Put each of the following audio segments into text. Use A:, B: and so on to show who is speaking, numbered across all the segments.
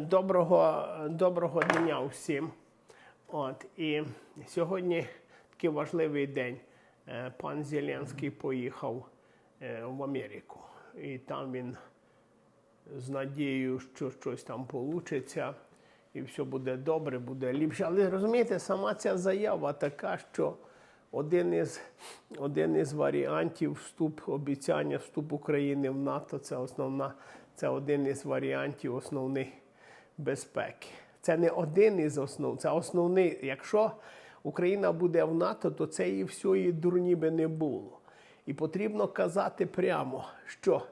A: Доброго, доброго дня всім. От, і сьогодні такий важливий день. Е, Пан Зеленський поїхав е, в Америку. І там він з надією, що щось там вийде, і все буде добре, буде ліпше. Але розумієте, сама ця заява така, що один із, один із варіантів вступ, обіцяння вступ України в НАТО це основна, це один із варіантів основний безпеки. Це не один із основ, це основний. Якщо Україна буде в НАТО, то це і всієї дурні би не було. І потрібно казати прямо, що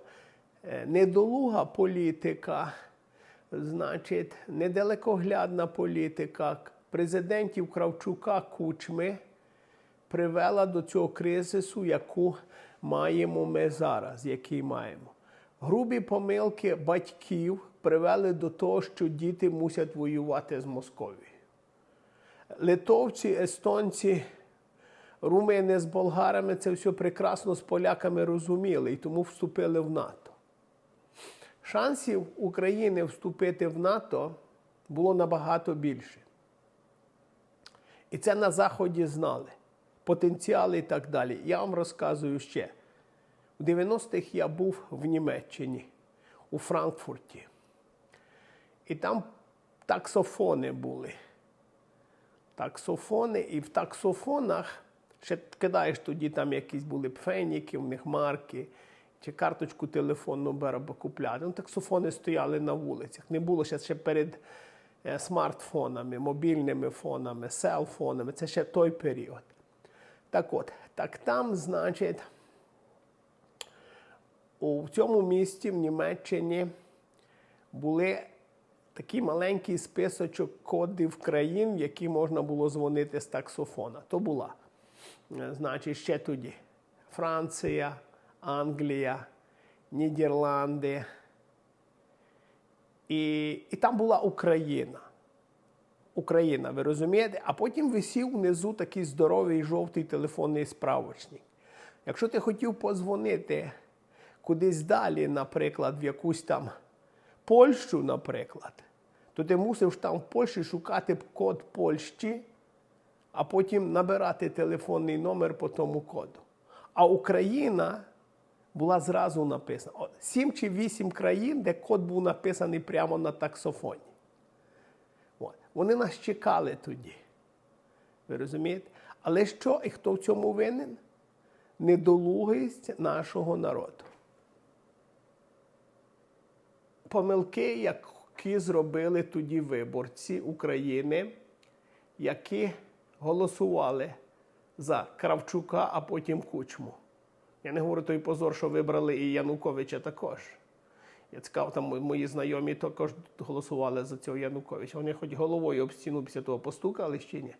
A: е, недолуга політика, значить, недалекоглядна політика президентів Кравчука Кучми привела до цього кризису, яку маємо ми зараз, який маємо. Грубі помилки батьків привели до того, що діти мусять воювати з Московією. Литовці, естонці, румини з болгарами це все прекрасно з поляками розуміли і тому вступили в НАТО. Шансів України вступити в НАТО було набагато більше. І це на Заході знали. Потенціали і так далі. Я вам розказую ще. У 90-х я був в Німеччині, у Франкфурті. І там таксофони були. Таксофони, і в таксофонах ще кидаєш тоді там якісь були пфеніки, в них марки, чи карточку телефонну беремо купляти. Ну, таксофони стояли на вулицях. Не було ще, ще перед е, смартфонами, мобільними фонами, селфонами. Це ще той період. Так от, так там, значить, у цьому місті в Німеччині були такий маленький списочок кодів країн, в які можна було дзвонити з таксофона. То була, е, значить, ще тоді Франція, Англія, Нідерланди. І, і там була Україна. Україна, ви розумієте? А потім висів внизу такий здоровий жовтий телефонний справочник. Якщо ти хотів позвонити кудись далі, наприклад, в якусь там Польщу, наприклад, то ти мусив там в Польщі шукати код Польщі, а потім набирати телефонний номер по тому коду. А Україна була зразу написана. Сім чи вісім країн, де код був написаний прямо на таксофоні. От. Вони нас чекали тоді. Ви розумієте? Але що і хто в цьому винен? Недолугість нашого народу. Помилки, які зробили тоді виборці України, які голосували за Кравчука, а потім Кучму. Я не говорю той позор, що вибрали і Януковича також. Я цікав, там мої знайомі також голосували за цього Януковича. Вони хоч головою об стіну після того постукали чи ні.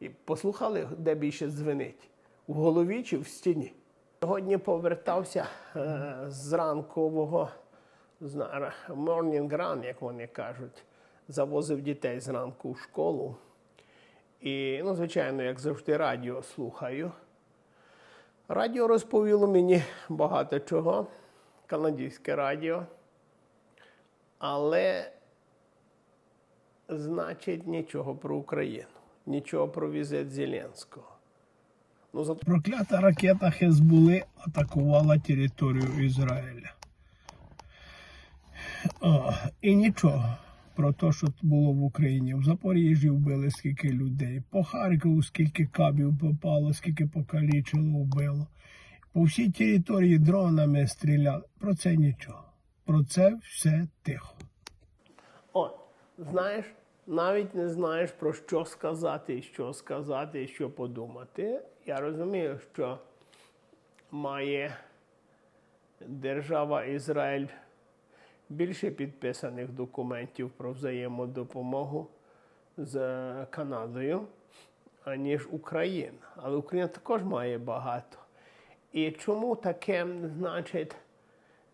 A: І послухали, де більше дзвенить? У голові чи в стіні? Сьогодні повертався е, з ранкового morning run, як вони кажуть, завозив дітей зранку в школу. І, ну, звичайно, як завжди, радіо слухаю. Радіо розповіло мені багато чого, канадське радіо. Але, значить, нічого про Україну, нічого про візит Зеленського. Ну, зато
B: Проклята ракета Хезбули атакувала територію Ізраїля. О, і нічого про те, що було в Україні. В Запоріжжі вбили скільки людей, по Харкову скільки кабів попало, скільки покалічило, вбило. По всій території дронами стріляли. Про це нічого. Про це все тихо.
A: От, знаєш, навіть не знаєш про що сказати, що сказати, що подумати. Я розумію, що має держава Ізраїль більше підписаних документів про взаємодопомогу з Канадою, аніж Україна. Але Україна також має багато. І чому таке, значить,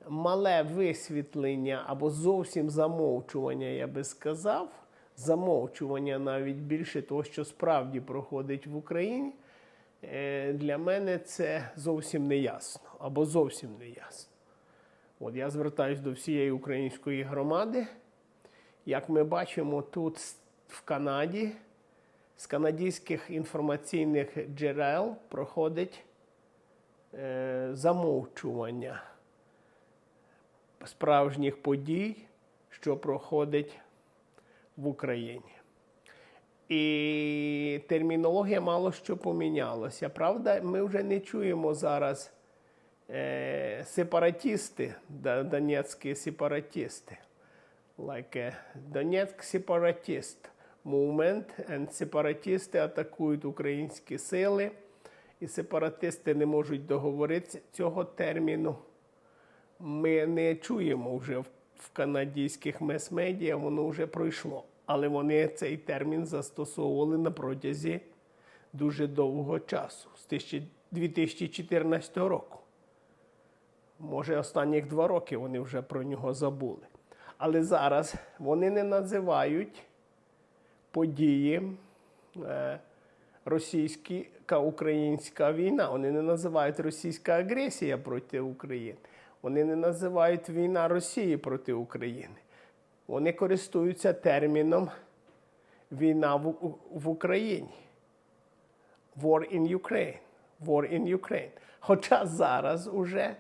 A: мале висвітлення або зовсім замовчування, я би сказав, замовчування навіть більше того, що справді проходить в Україні, е, для мене це зовсім не ясно або зовсім не ясно. От я звертаюся до всієї української громади як ми бачимо тут в Канаді, з канадських інформаційних джерел проходить е, замовчування справжніх подій, що проходить в Україні. І термінологія мало що помінялася. Правда, ми вже не чуємо зараз е, сепаратісти, да- донецькі сепаратісти. Like a Donetsk separatist movement, and сепаратісти атакують українські сили, і сепаратисти не можуть договоритися цього терміну. Ми не чуємо вже в, канадських мес-медіа, воно вже пройшло. Але вони цей термін застосовували на протязі дуже довгого часу, з 2014 року. Може, останніх два роки вони вже про нього забули. Але зараз вони не називають події е, російська українська війна. Вони не називають російська агресія проти України. Вони не називають війна Росії проти України. Вони користуються терміном війна в, в Україні. War in Ukraine. War in Ukraine. Хоча зараз уже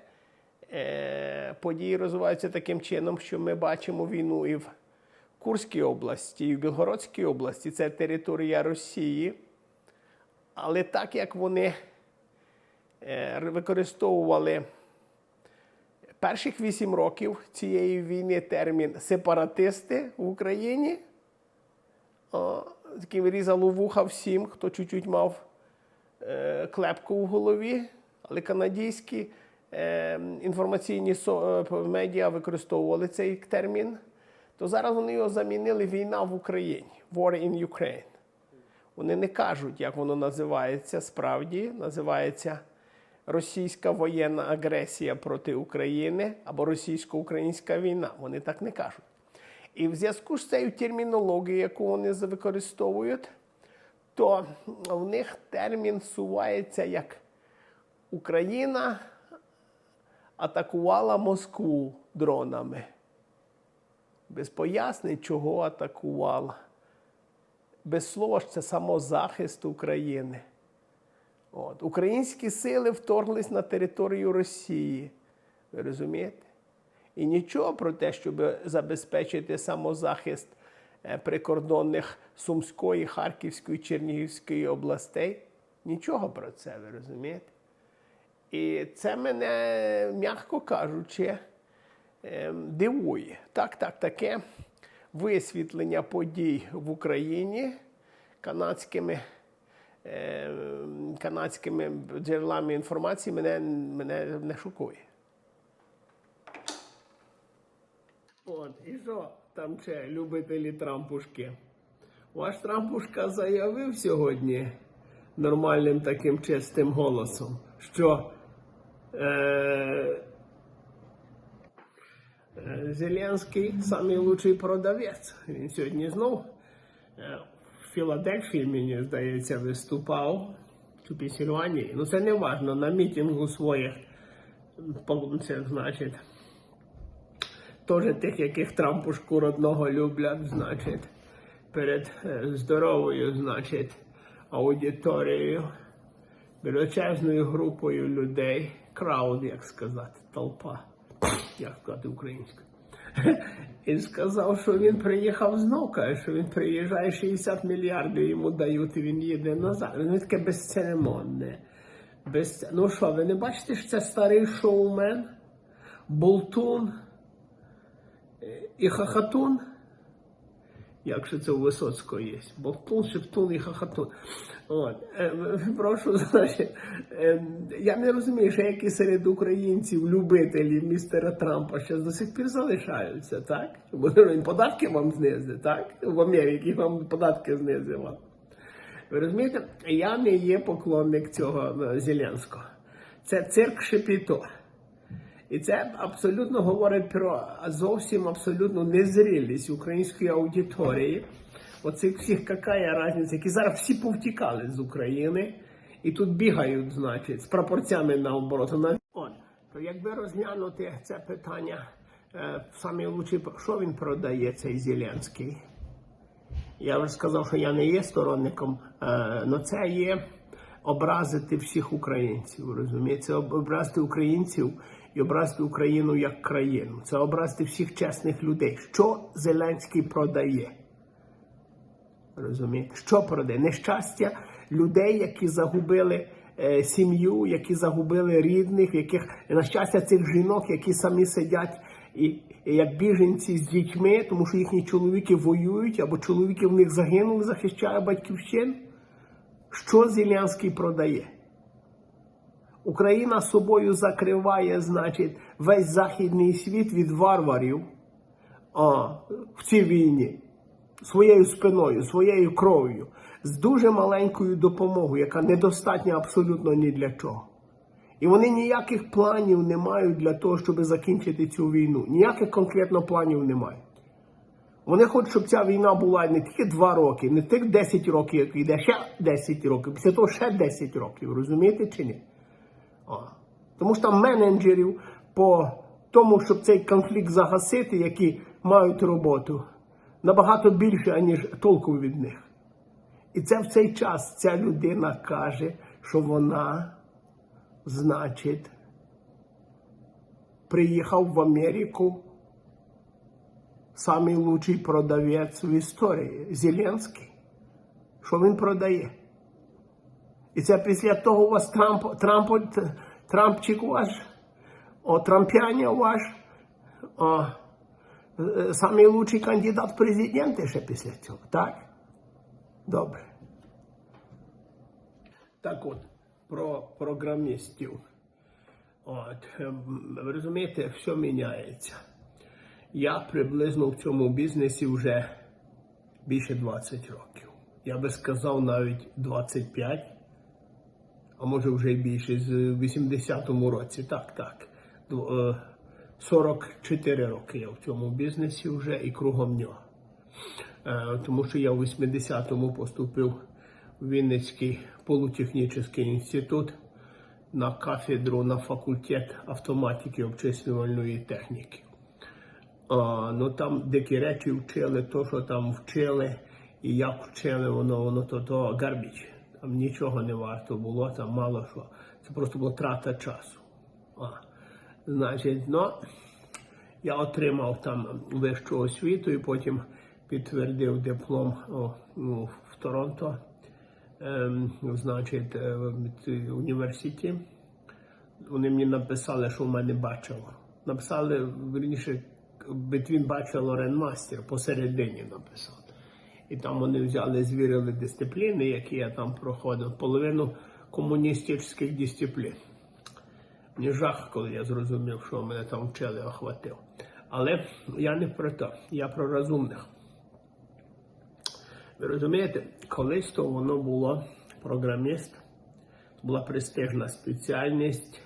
A: події розвиваються таким чином, що ми бачимо війну і в Курській області, і в Білгородській області. Це територія Росії. Але так як вони е, використовували перших вісім років цієї війни термін сепаратисти в Україні, о, таким різало вуха всім, хто чуть-чуть мав е, клепку в голові, але канадські е, інформаційні е, медіа використовували цей термін, то зараз вони його замінили війна в Україні. War in Ukraine. Вони не кажуть, як воно називається справді, називається російська воєнна агресія проти України або російсько-українська війна. Вони так не кажуть. І в зв'язку з цією термінологією, яку вони використовують, то в них термін сувається як Україна атакувала Москву дронами. Без пояснень, чого атакувала. Без слова ж це самозахист України. От. Українські сили вторглись на територію Росії. Ви розумієте? І нічого про те, щоб забезпечити самозахист е, прикордонних Сумської, Харківської, Чернігівської областей. Нічого про це, ви розумієте? І це мене, м'яко кажучи, ем, дивує. Так, так, таке висвітлення подій в Україні канадськими, ем, канадськими джерелами інформації мене, мене не шокує. От, і що там ще любителі Трампушки? Ваш Трампушка заявив сьогодні нормальним таким чистим голосом, що е, е, Зеленський самий лучший продавець. Він сьогодні знов е, в Філадельфії, мені здається, виступав чи Пенсільванії. Ну це не важно, на мітингу своїх, по- це значить теж тих, яких Трампушку родного люблять, значить, перед здоровою, значить, аудиторією, величезною групою людей, крауд, як сказати, толпа, як сказати українською. І сказав, що він приїхав знов, каже, що він приїжджає 60 мільярдів йому дають, і він їде назад. Він таке безцеремонне. Без... Ну що, ви не бачите, що це старий шоумен, болтун, і хахатун, якщо це у Висоцького є, болтун, шептун і хахатун. От. Е, прошу, значить, е, я не розумію, що які серед українців любителі містера Трампа ще до сих пір залишаються, так? Бо він податки вам знизить, так? В Америці вам податки знизила. Ви розумієте, я не є поклонник цього е, Зеленського. Це цирк Шепіто. І це абсолютно говорить про зовсім абсолютну незрілість української аудиторії. Оцих всіх какая різниця, які зараз всі повтікали з України і тут бігають, значить, з пропорцями наоборот. На- От, то якби розглянути це питання е, самий лучший, що він продає, цей Зеленський? Я вже сказав, що я не є сторонником, але це є образити всіх українців. Розумієте? Образити українців і образити Україну як країну. Це образити всіх чесних людей. Що Зеленський продає? Розумієте? Що продає? Нещастя людей, які загубили е, сім'ю, які загубили рідних, яких на щастя цих жінок, які самі сидять і, і як біженці з дітьми, тому що їхні чоловіки воюють або чоловіки в них загинули, захищає батьківщину. Що Зеленський продає? Україна собою закриває, значить, весь західний світ від варварів а, в цій війні своєю спиною, своєю кров'ю, з дуже маленькою допомогою, яка недостатня абсолютно ні для чого. І вони ніяких планів не мають для того, щоб закінчити цю війну. Ніяких конкретно планів не мають. Вони хочуть, щоб ця війна була не тільки 2 роки, не тих 10 років, як йде, ще 10 років, після того ще 10 років, розумієте чи ні? О. Тому що менеджерів по тому, щоб цей конфлікт загасити, які мають роботу, набагато більше, аніж толку від них. І це в цей час ця людина каже, що вона, значить, приїхав в Америку самий лучший продавець в історії Зеленський. Що він продає? І це після того у вас Трамп, Трамп, Трампчик ваш, о, Трампяня ваш, о, е, самий лучший кандидат в президенти ще після цього, так? Добре. Так от, про програмістів. От, ем, ви розумієте, все міняється. Я приблизно в цьому бізнесі вже більше 20 років. Я би сказав навіть 25 а може вже й більше, з 80-му році. Так, так. Е, 44 роки я в цьому бізнесі вже і кругом нього. Е, Тому що я в 80-му поступив в Вінницький полутехнічний інститут на кафедру на факультет автоматики обчислювальної техніки. А, ну там деякі речі вчили, то, що там вчили, і як вчили, воно, воно то, то гарбіч. Нічого не варто було, там мало що. Це просто була трата часу. А, значить, ну, я отримав там вищу освіту і потім підтвердив диплом о, ну, в Торонто, ем, значить, е, в університеті. Вони мені написали, що в мене бачило. Написали, верніше, Between Bachelor and Master посередині написали. І там вони взяли, звірили дисципліни, які я там проходив, половину комуністичних дисциплін. Мені жах, коли я зрозумів, що мене там вчили, охватив. Але я не про те, я про розумних. Ви розумієте, колись то воно було програміст, була престижна спеціальність.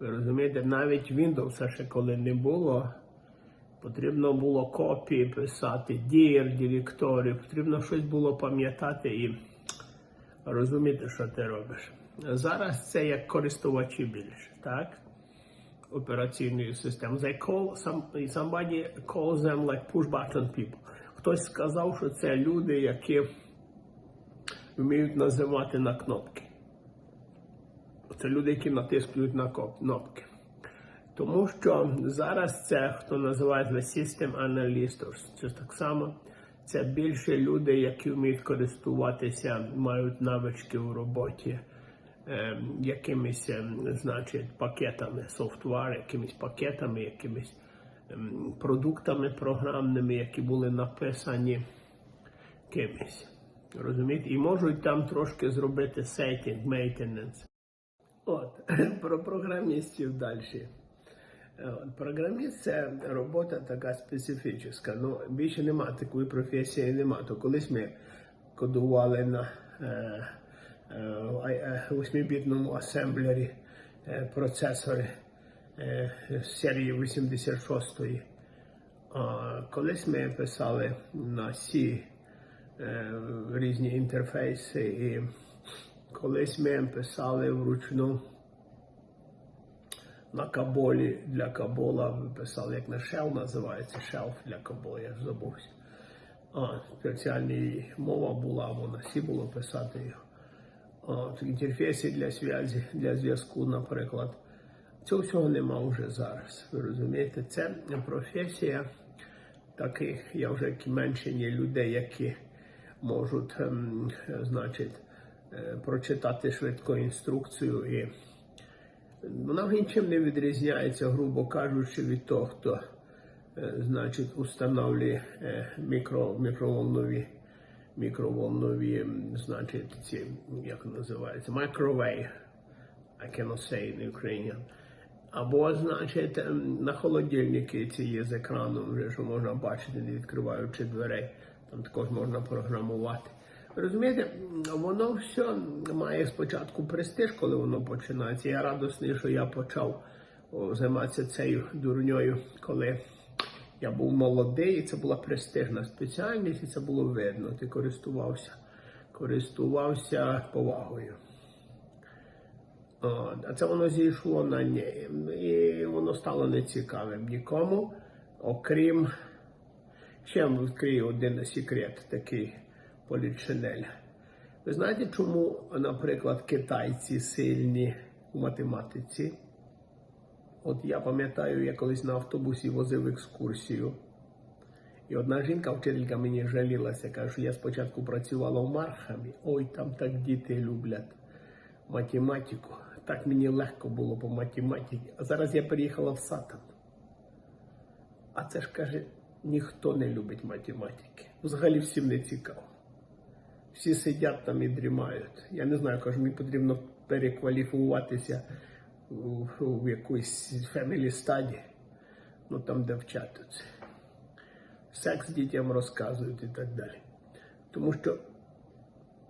A: Ви розумієте, навіть Windows ще коли не було, потрібно було копії писати, дір, директорії, потрібно щось було пам'ятати і розуміти, що ти робиш. Зараз це як користувачі більше, так? Операційної системи. They call some, somebody calls them like push button people. Хтось сказав, що це люди, які вміють називати на кнопки. Це люди, які натискують на кнопки. Тому що зараз це, хто називається System Analysts, це так само. Це більше люди, які вміють користуватися, мають навички у роботі е, якимись, е, значить, пакетами софтвар, якимись пакетами, якимись ем, продуктами програмними, які були написані кимось. Розумієте? І можуть там трошки зробити setting, maintenance. От, про програмістів далі. Програміст це робота така специфічна. Ну, більше нема такої професії, нема. То колись ми кодували на е, е, е, асемблері е, процесори е, серії 86-ї. А колись ми писали на C е, різні інтерфейси, і колись ми писали вручну
B: на Каболі для Кабола ви писали, як на Shell називається, Shelf для Кабола, я ж забувся. А, спеціальна мова була, або на сі було писати. От, інтерфейси для зв'язку, для зв'язку, наприклад. Цього всього нема вже зараз. Ви розумієте, це професія таких, я вже меншині людей, які можуть, ем, значить, е, прочитати швидко інструкцію і вона нічим не відрізняється, грубо кажучи, від того, хто е, значить, установлює е, мікро, мікроволнові, мікроволнові, значить, ці, як називається, microwave, I cannot say in Ukrainian. Або, значить, на холодильники ці є з екраном, вже що можна бачити, не відкриваючи дверей. Там також можна програмувати. Розумієте, воно все має спочатку престиж, коли воно починається. Я радісний, що я почав займатися цією дурньою, коли я був молодий, і це була престижна спеціальність, і це було видно. Ти користувався, користувався повагою. А це воно зійшло на ні. І воно стало нецікавим нікому, окрім. Ще я один секрет такий політшинель. Ви знаєте, чому, наприклад, китайці сильні у математиці? От я пам'ятаю, я колись на автобусі возив екскурсію. І одна жінка, вчителька мені жалілася, каже, що я спочатку працювала в Мархамі. Ой, там так діти люблять математику. Так мені легко було по математиці. А зараз я переїхала в Сатан. А це ж каже, ніхто не любить математики. Взагалі всім не цікаво. Всі сидять там і дрімають. Я не знаю, кажу, мені потрібно перекваліфікуватися в, якусь family study, ну там де вчать. Секс дітям розказують і так далі. Тому що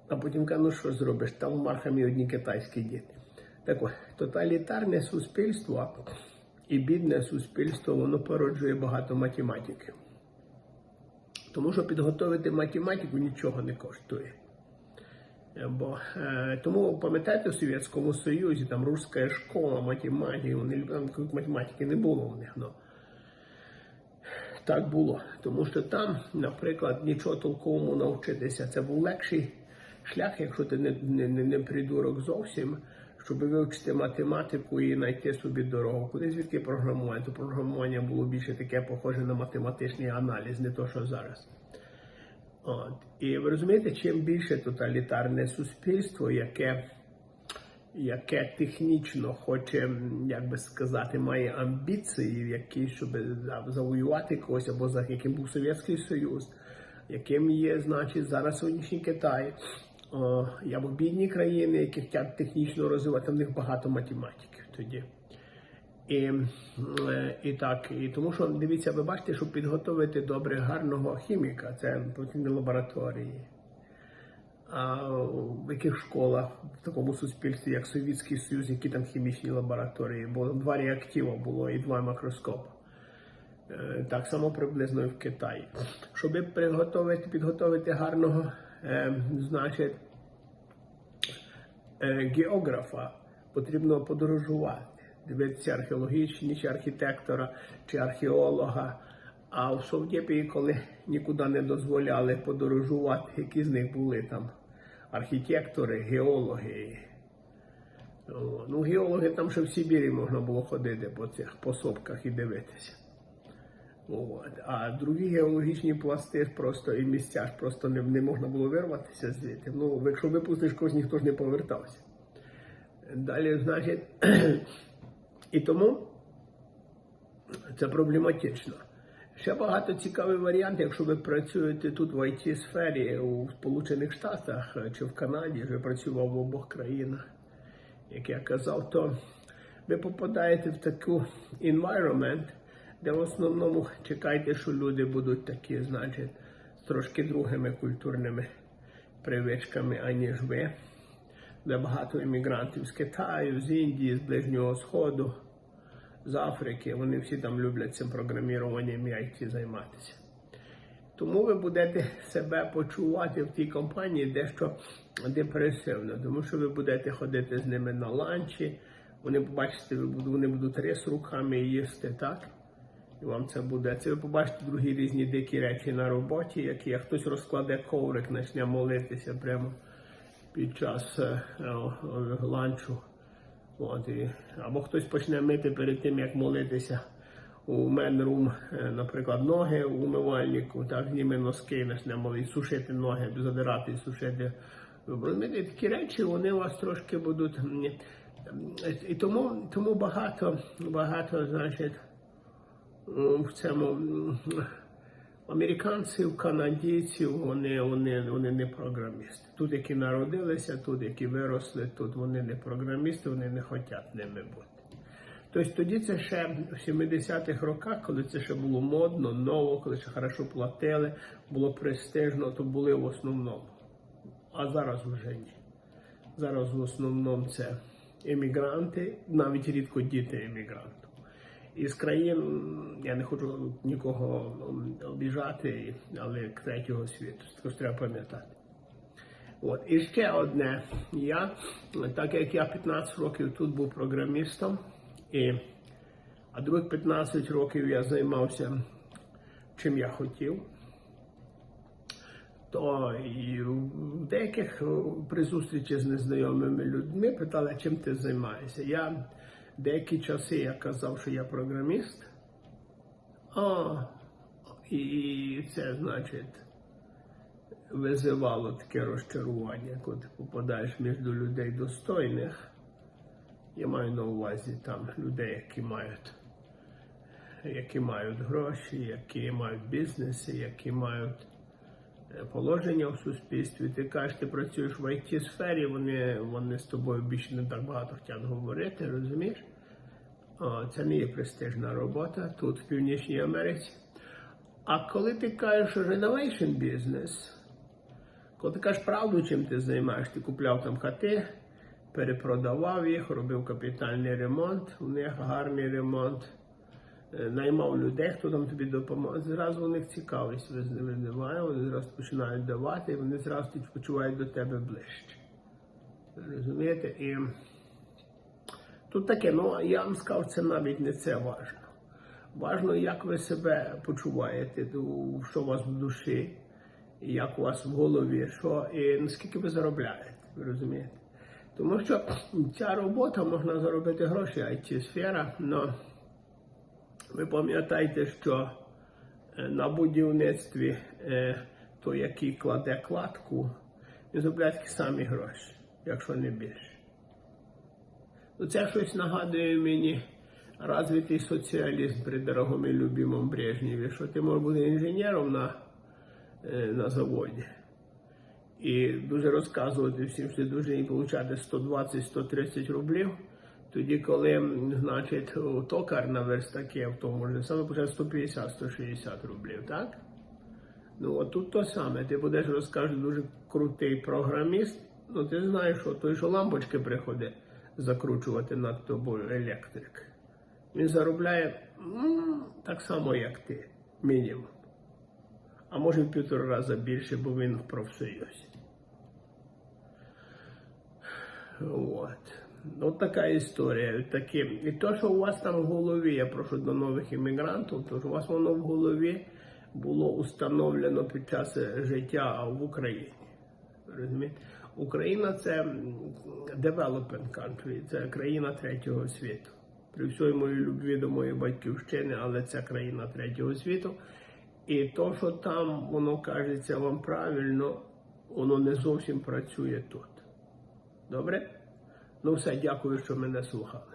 B: а потім кажу, ну що зробиш? Там в Мархамі одні китайські діти. Так от, тоталітарне суспільство і бідне суспільство, воно породжує багато математиків. Тому що підготовити математику нічого не коштує. Е, Бо, е, тому пам'ятаєте, в Совєтському Союзі там руська школа математики, вони там математики не було в них. Ну, так було. Тому що там, наприклад, нічого толковому навчитися. Це був легший шлях, якщо ти не, не, не придурок зовсім, щоб вивчити математику і знайти собі дорогу. Куди звідки програмування? То програмування було більше таке похоже на математичний аналіз, не то, що зараз. От. І ви розумієте, чим більше тоталітарне суспільство, яке яке технічно хоче, як би сказати, має амбіції, які, щоб завоювати когось, або за яким був Совєтський Союз, яким є, значить, зараз сьогоднішній Китай, або бідні країни, які хочуть технічно розвивати, в них багато математиків тоді. І, е, і так, і тому що дивіться, ви бачите, щоб підготовити добре гарного хіміка, це потрібні лабораторії. А в яких школах в такому суспільстві, як Совєтський Союз, які там хімічні лабораторії, бо два реактива було і два макроскопи. Е, Так само приблизно і в Китаї. Щоб підготовити, підготовити гарного, е, значить, е, географа, потрібно подорожувати, дивитися археологічні, чи архітектора, чи археолога. А в Совдєпії, коли нікуди не дозволяли подорожувати, які з них були там архітектори, геологи. Ну, геологи там ще в Сибірі можна було ходити по цих пособках і дивитися. От. А другі геологічні пласти просто і місця ж просто не, не можна було вирватися звідти. Ну, якщо випустиш когось, ніхто ж не повертався. Далі, значить, і тому це проблематично. Ще багато цікавих варіантів, якщо ви працюєте тут в it сфері у Сполучених Штатах е, чи в Канаді, вже працював в обох країнах, як я казав, то ви попадаєте в таку environment, де в основному чекайте, що люди будуть такі, значить, з трошки другими культурними привичками, аніж ви. Де багато іммігрантів з Китаю, з Індії, з Ближнього Сходу, з Африки. Вони всі там люблять цим програміруванням і IT займатися. Тому ви будете себе почувати в тій компанії дещо депресивно, тому що ви будете ходити з ними на ланчі,
A: Вони побачите, вони будуть рис руками їсти, так? Вам це буде. Це ви побачите другі різні дикі речі на роботі, які як хтось розкладе коврик, почне молитися прямо під час е, е, ланчу. От, і, або хтось почне мити перед тим, як молитися у менрум, е, наприклад, ноги у умивальнику, так, зніме носки, почне молити, сушити ноги, задирати і сушити. Розумієте, такі речі вони у вас трошки будуть. І тому, тому багато, багато, значить, в цьому американців, канадійців, вони, вони, вони не програмісти. Тут, які народилися, тут, які виросли, тут вони не програмісти, вони не хочуть ними бути. Тобто тоді це ще в 70-х роках, коли це ще було модно, ново, коли ще хорошо платили, було престижно, то були в основному. А зараз вже ні. Зараз в основному це емігранти, навіть рідко діти емігрантів. Із країн, я не хочу нікого обіжати, але третього світу, це треба пам'ятати. От. І ще одне. Я, так як я 15 років тут був програмістом, і, а других 15 років я займався чим я хотів, то і в деяких при зустрічі з незнайомими людьми питали, чим ти займаєшся. Я деякі часи я казав, що я програміст. А, і це значить визивало таке розчарування, коли ти попадаєш між людей достойних. Я маю на увазі там людей, які мають, які мають гроші, які мають бізнеси, які мають положення в суспільстві. Ти кажеш, ти працюєш в it сфері, вони, вони з тобою більше не так багато хочуть говорити, розумієш? Це не є престижна робота тут, в Північній Америці. А коли ти кажеш, renovation бізнес, коли ти кажеш правду, чим ти займаєш, ти купляв там хати, перепродавав їх, робив капітальний ремонт, у них гарний ремонт, наймав людей, хто там тобі допомагає. Зразу у них цікавість визиває, вони зразу починають давати, і вони зразу почувають до тебе ближче. Розумієте? І тут таке, ну я вам сказав, це навіть не це важно. Важно, як ви себе почуваєте, що у вас в душі, як у вас в голові, що і наскільки ви заробляєте, ви розумієте? Тому що ця робота можна заробити гроші, it сфера, але ви пам'ятаєте, що е, на будівництві е, той, який кладе кладку, він заробляє такі самі гроші, якщо не більше. Ну, це щось нагадує мені розвитий соціалізм при дорогому і любимому Брежневі, що ти можеш бути інженером на, е, на заводі. І дуже розказувати всім, що ти дуже і отримати 120-130 рублів. Тоді, коли, значить, токар на верстаке в тому ж саме почав 150-160 рублів, так? Ну, от тут то саме. Ти будеш розкажеш дуже крутий програміст. Ну, ти знаєш, що той, що лампочки приходить закручувати над тобою електрик. Він заробляє так само, як ти, мінімум. А може в півтора рази більше, бо він в профсоюзі. От. От така історія. Такі. І то, що у вас там в голові, я прошу до нових іммігрантів, то що у вас воно в голові було установлено під час життя в Україні. Розумієте? Україна це developing country, це країна третього світу. При всій моїй любві до моєї батьківщини, але це країна третього світу. І то, що там воно кажеться вам правильно, воно не зовсім працює тут. Добре? Ну все, дякую, що мене слухали.